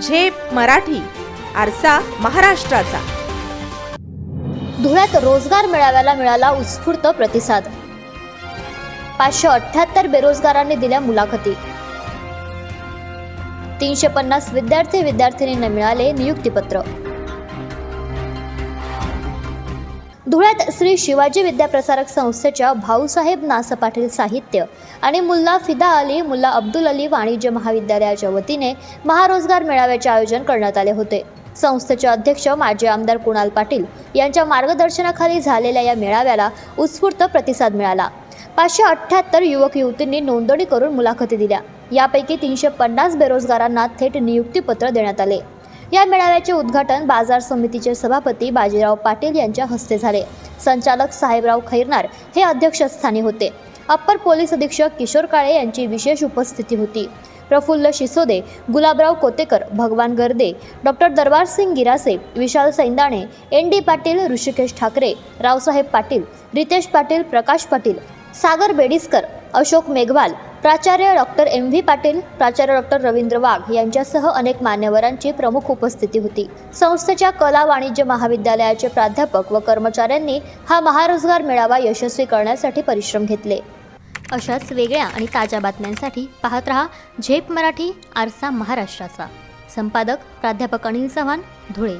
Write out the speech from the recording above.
झेप मराठी आरसा महाराष्ट्राचा. धुळ्यात रोजगार मेळाव्याला मिळाला उत्स्फूर्त प्रतिसाद. पाचशे अठ्याहत्तर बेरोजगारांनी दिल्या मुलाखती. तीनशे पन्नास विद्यार्थी विद्यार्थिनींना मिळाले नियुक्तीपत्र. धुळ्यात श्री शिवाजी विद्याप्रसारक संस्थेच्या भाऊसाहेब नास पाटील साहित्य आणि मुल्ला फिदा अली मुल्ला अब्दुल अली वाणिज्य महाविद्यालयाच्या वतीने महारोजगार मेळाव्याचे आयोजन करण्यात आले होते. संस्थेचे अध्यक्ष माजी आमदार कुणाल पाटील यांच्या मार्गदर्शनाखाली झालेल्या या मेळाव्याला उत्स्फूर्त प्रतिसाद मिळाला. पाचशे अठ्ठ्याहत्तर युवक युवतींनी नोंदणी करून मुलाखती दिल्या. यापैकी तीनशे पन्नास बेरोजगारांना थेट नियुक्तीपत्र देण्यात आले. या मेळाव्याचे उद्घाटन बाजार समितीचे सभापती बाजीराव पाटील यांच्या हस्ते झाले. संचालक साहेबराव खैरनार हे अध्यक्षस्थानी होते. अप्पर पोलीस अधीक्षक किशोर काळे यांची विशेष उपस्थिती होती. Praful Shisode Gulabrao Kotekar Bhagwan Garde doctor Darbarsingh Girase Vishal Saindane N D Patil Rishikesh Thackeray Raosaheb Patil Ritesh Patil Prakash Patil Sagar Bediskar Ashok Meghwal प्राचार्य डॉक्टर एम व्ही पाटील प्राचार्य डॉक्टर रवींद्र वाघ यांच्यासह अनेक मान्यवरांची प्रमुख उपस्थिती होती. संस्थेच्या कला वाणिज्य महाविद्यालयाचे प्राध्यापक व कर्मचाऱ्यांनी हा महारोजगार मेळावा यशस्वी करण्यासाठी परिश्रम घेतले. अशाच वेगळ्या आणि ताज्या बातम्यांसाठी पाहत रहा झेप मराठी आरसा महाराष्ट्राचा. संपादक प्राध्यापक अनिल चव्हाण धुळे.